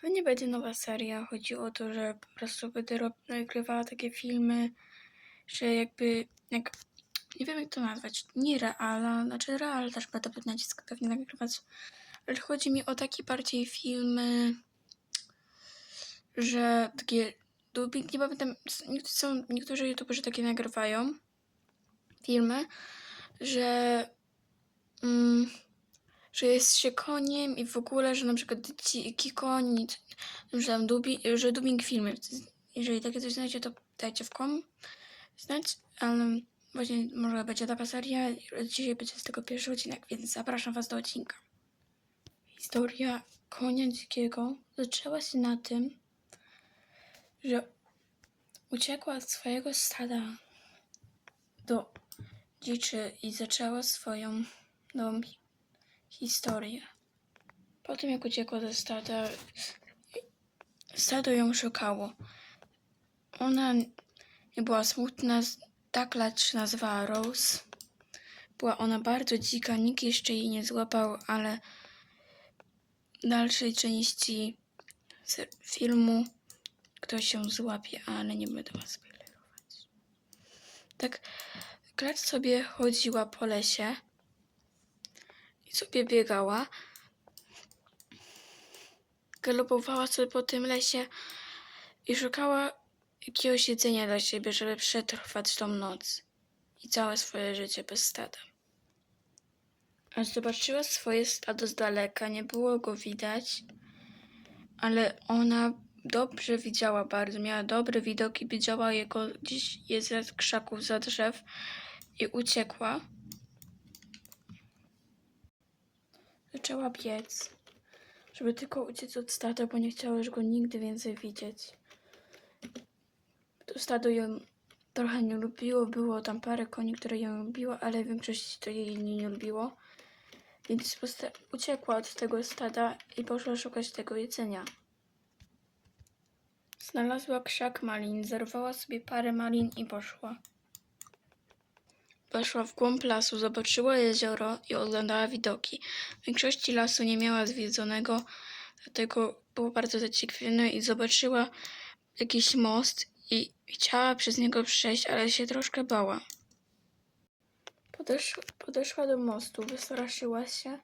Pewnie będzie nowa seria. Chodzi o to, że po prostu będę rob- nagrywała takie filmy, że jakby, jak, nie wiem jak to nazwać, nie reala, znaczy real też będę nacisk pewnie nagrywać, ale chodzi mi o takie bardziej filmy, że takie nie pamiętam, są, niektórzy youtuberzy takie nagrywają filmy, że mm, że jest się koniem i w ogóle, że na przykład dziki koń, że tam dubi, że dubbing filmy. Jeżeli takie coś znajdziecie, to dajcie w kom znać, ale właśnie może będzie taka seria. Dzisiaj będzie z tego pierwszy odcinek, więc zapraszam Was do odcinka. Historia konia dzikiego zaczęła się na tym, że uciekła od swojego stada do dziczy i zaczęła swoją hi- historię. Po tym jak uciekła ze stada, stado ją szukało. Ona nie była smutna, tak lecz się nazywała Rose. Była ona bardzo dzika, nikt jeszcze jej nie złapał, ale w dalszej części filmu ktoś się złapie, ale nie będę was spoilerować. Tak, Klacz sobie chodziła po lesie i sobie biegała. Galopowała sobie po tym lesie i szukała jakiegoś jedzenia dla siebie, żeby przetrwać tą noc i całe swoje życie bez stada. Aż zobaczyła swoje stado z daleka, nie było go widać, ale ona dobrze widziała bardzo, miała dobry widok i widziała jego gdzieś jest z krzaków za drzew i uciekła. Zaczęła biec, żeby tylko uciec od stada, bo nie chciała już go nigdy więcej widzieć. To stado ją trochę nie lubiło, było tam parę koni, które ją lubiło, ale większość to jej nie, nie lubiło. Więc uciekła od tego stada i poszła szukać tego jedzenia. Znalazła krzak malin, zerwała sobie parę malin i poszła. Weszła w głąb lasu, zobaczyła jezioro i oglądała widoki. W większości lasu nie miała zwiedzonego, dlatego było bardzo zaciekawiona i zobaczyła jakiś most i chciała przez niego przejść, ale się troszkę bała. Podeszła, podeszła do mostu, wystraszyła się,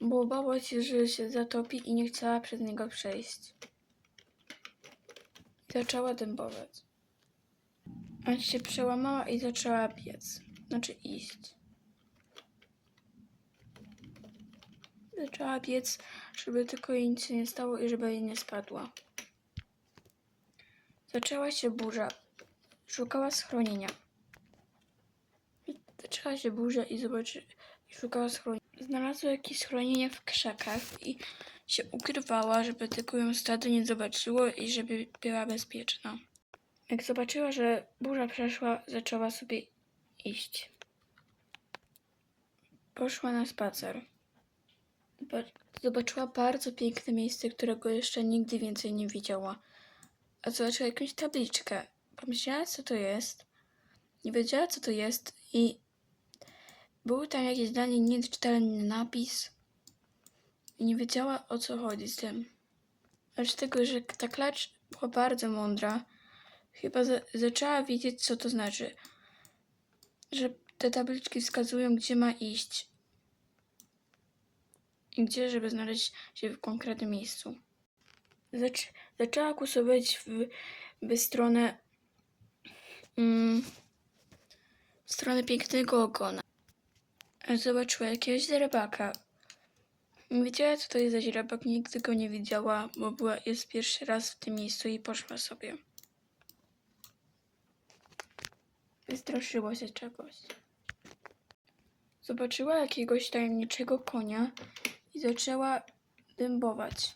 bo bała się, że się zatopi i nie chciała przez niego przejść. Zaczęła dębować. Aż się przełamała i zaczęła biec. Znaczy iść. Zaczęła biec, żeby tylko jej nic się nie stało i żeby jej nie spadła. Zaczęła się burza. Szukała schronienia. Zaczęła się burza i zobaczy... szukała schronienia. Znalazła jakieś schronienie w krzakach i się ukrywała, żeby tylko ją stado nie zobaczyło i żeby była bezpieczna. Jak zobaczyła, że burza przeszła, zaczęła sobie iść. Poszła na spacer. Zoba- Zobaczyła bardzo piękne miejsce, którego jeszcze nigdy więcej nie widziała. A zobaczyła jakąś tabliczkę. Pomyślała, co to jest. Nie wiedziała, co to jest i był tam jakiś dla niej nieczytelny napis. I nie wiedziała, o co chodzi z tym. Aż tego, że ta klacz była bardzo mądra, Chyba za zaczęła wiedzieć, co to znaczy. Że te tabliczki wskazują, gdzie ma iść. I gdzie, żeby znaleźć się w konkretnym miejscu. Zac zaczęła kursować w, w stronę. Mm, w stronę pięknego ogona. Zobaczyła jakiegoś rybaka. Nie wiedziała, co to jest za źrebak, nigdy go nie widziała, bo była, jest pierwszy raz w tym miejscu i poszła sobie. Wystraszyła się czegoś. Zobaczyła jakiegoś tajemniczego konia i zaczęła dębować.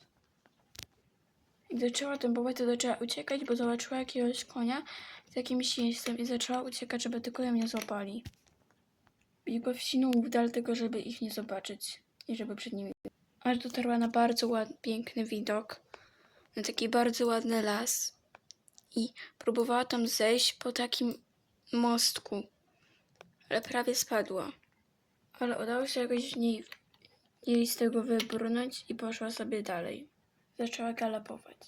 Jak zaczęła dębować, to zaczęła uciekać, bo zobaczyła jakiegoś konia z jakimś jeźdźcem i zaczęła uciekać, żeby tylko ją nie złapali. I go wsinął w dal tego, żeby ich nie zobaczyć i żeby przed nimi. Aż dotarła na bardzo ładny, piękny widok, na taki bardzo ładny las i próbowała tam zejść po takim mostku, ale prawie spadła. Ale udało się jakoś w niej jej z tego wybrnąć i poszła sobie dalej. Zaczęła galopować.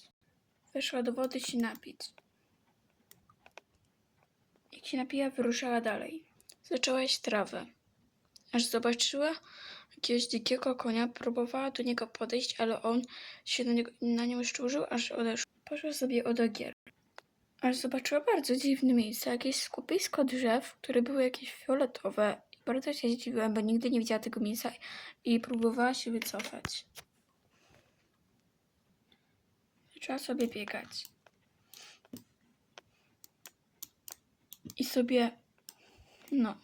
Weszła do wody się napić. Jak się napija, wyruszała dalej. Zaczęła jeść trawę. Aż zobaczyła jakiegoś dzikiego konia, próbowała do niego podejść, ale on się na, niego, na nią szczurzył, aż odeszła. Poszła sobie od ogier. Aż zobaczyła bardzo dziwne miejsce, jakieś skupisko drzew, które były jakieś fioletowe. I bardzo się zdziwiła, bo nigdy nie widziała tego miejsca i próbowała się wycofać. Zaczęła sobie biegać. I sobie, no,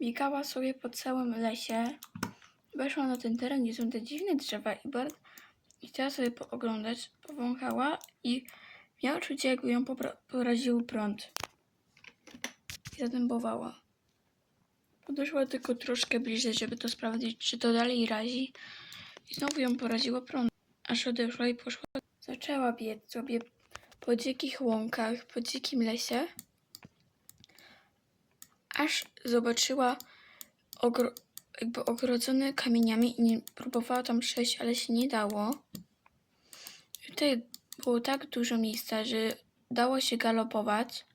biegała sobie po całym lesie. Weszła na ten teren, gdzie są te dziwne drzewa i bardzo i chciała sobie pooglądać, powąchała i miała uczucie, jakby ją poraził prąd. I zadębowała. Podeszła tylko troszkę bliżej, żeby to sprawdzić, czy to dalej razi. I znowu ją poraziło prąd. Aż odeszła i poszła. Zaczęła biec sobie po dzikich łąkach, po dzikim lesie. Aż zobaczyła ogro- jakby ogrodzony kamieniami i próbowała tam przejść, ale się nie dało. I Tutaj było tak dużo miejsca, że dało się galopować.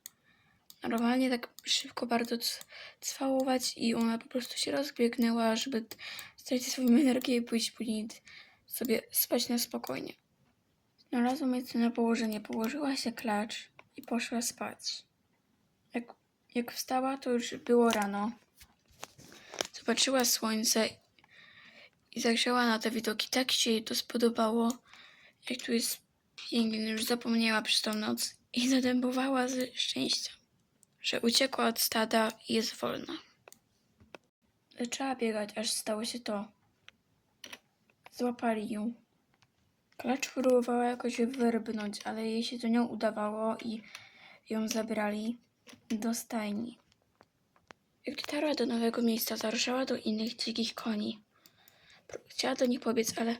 Normalnie tak szybko bardzo cwałować i ona po prostu się rozbiegnęła, żeby stracić swoją energię i pójść później sobie spać na spokojnie. Znalazła miejsce na położenie, położyła się klacz i poszła spać. Jak, jak wstała, to już było rano. Zobaczyła słońce i zajrzała na te widoki. Tak się jej to spodobało, jak tu jest pięknie. Już zapomniała przez tą noc i zadębowała ze szczęścia, że uciekła od stada i jest wolna. Zaczęła biegać, aż stało się to. Złapali ją. Klacz próbowała jakoś wyrbnąć, ale jej się to nie udawało i ją zabrali do stajni. Jak dotarła do nowego miejsca, zaruszyła do innych dzikich koni. Chciała do nich pobiec, ale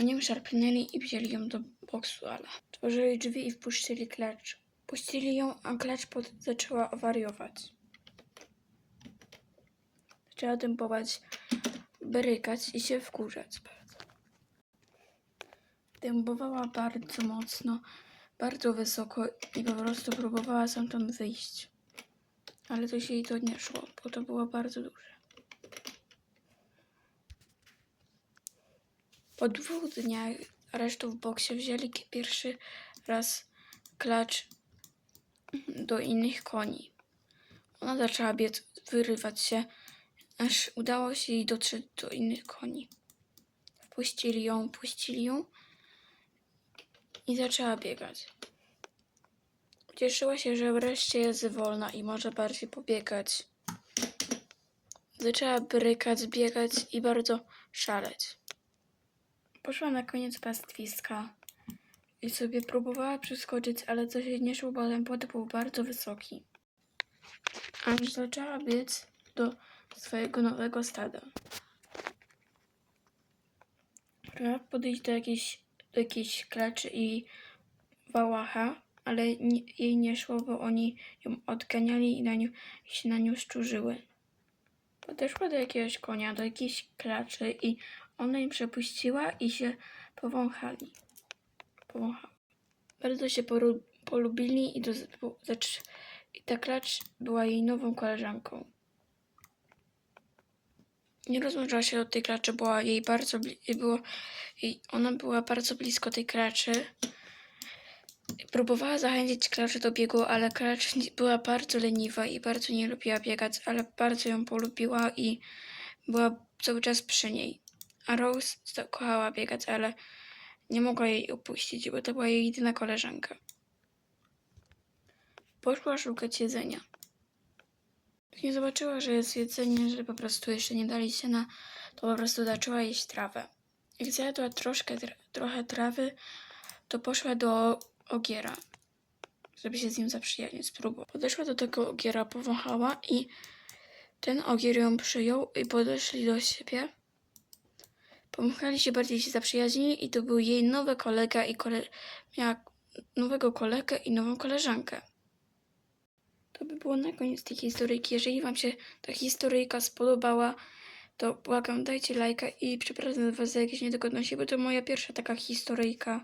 oni ją szarpnęli i wzięli ją do boksu, ale otworzyli drzwi i wpuścili klacz. Puścili ją, a klacz pod... zaczęła wariować. Zaczęła dębować, brykać i się wkurzać bardzo. Dębowała bardzo mocno, bardzo wysoko i po prostu próbowała stamtąd wyjść. Ale to się jej to nie szło, bo to było bardzo duże. Po dwóch dniach aresztu w boksie wzięli pierwszy raz klacz do innych koni. Ona zaczęła biec, wyrywać się, aż udało się jej dotrzeć do innych koni. Wpuścili ją, puścili ją i zaczęła biegać. Cieszyła się, że wreszcie jest wolna i może bardziej pobiegać. Zaczęła brykać, biegać i bardzo szaleć. Poszła na koniec pastwiska i sobie próbowała przeskoczyć, ale coś jej nie szło, bo ten był bardzo wysoki. Aż zaczęła biec do swojego nowego stada. Próbowała podejść do jakiejś, do jakiejś klaczy i wałacha, ale nie, jej nie szło, bo oni ją odganiali i na nią, i się na nią szczurzyły. Podeszła do jakiegoś konia, do jakiejś klaczy i ona im przepuściła i się powąchali. Powąchała. Bardzo się polubili i, do, i ta klacz była jej nową koleżanką. Nie rozłączyła się od tej klaczy, była jej bardzo było, jej, ona była bardzo blisko tej klaczy. Próbowała zachęcić klaczy do biegu, ale klacz była bardzo leniwa i bardzo nie lubiła biegać, ale bardzo ją polubiła i była cały czas przy niej. A Rose kochała biegać, ale nie mogła jej opuścić, bo to była jej jedyna koleżanka. Poszła szukać jedzenia. Nie zobaczyła, że jest jedzenie, że po prostu jeszcze nie dali się na, to po prostu zaczęła jeść trawę. Jak zjadła troszkę, tra- trochę trawy, to poszła do ogiera, żeby się z nim zaprzyjaźnić, spróbować. Podeszła do tego ogiera, powąchała i ten ogier ją przyjął i podeszli do siebie. Pomachali się, bardziej się zaprzyjaźnili i to był jej nowy kolega i kole... miała nowego kolegę i nową koleżankę. To by było na koniec tej historyjki. Jeżeli Wam się ta historyjka spodobała, to błagam, dajcie lajka i przepraszam was za jakieś niedogodności, bo to moja pierwsza taka historyjka.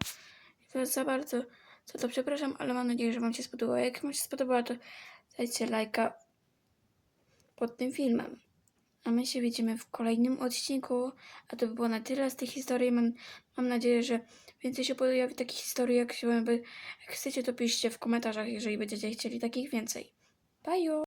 Was za bardzo za to przepraszam, ale mam nadzieję, że wam się spodobała. Jak wam się spodobała, to dajcie lajka pod tym filmem. A my się widzimy w kolejnym odcinku. A to by było na tyle z tej historii. Mam, mam nadzieję, że więcej się pojawi takich historii, jak się jak chcecie, to piszcie w komentarzach, jeżeli będziecie chcieli takich więcej. Bye!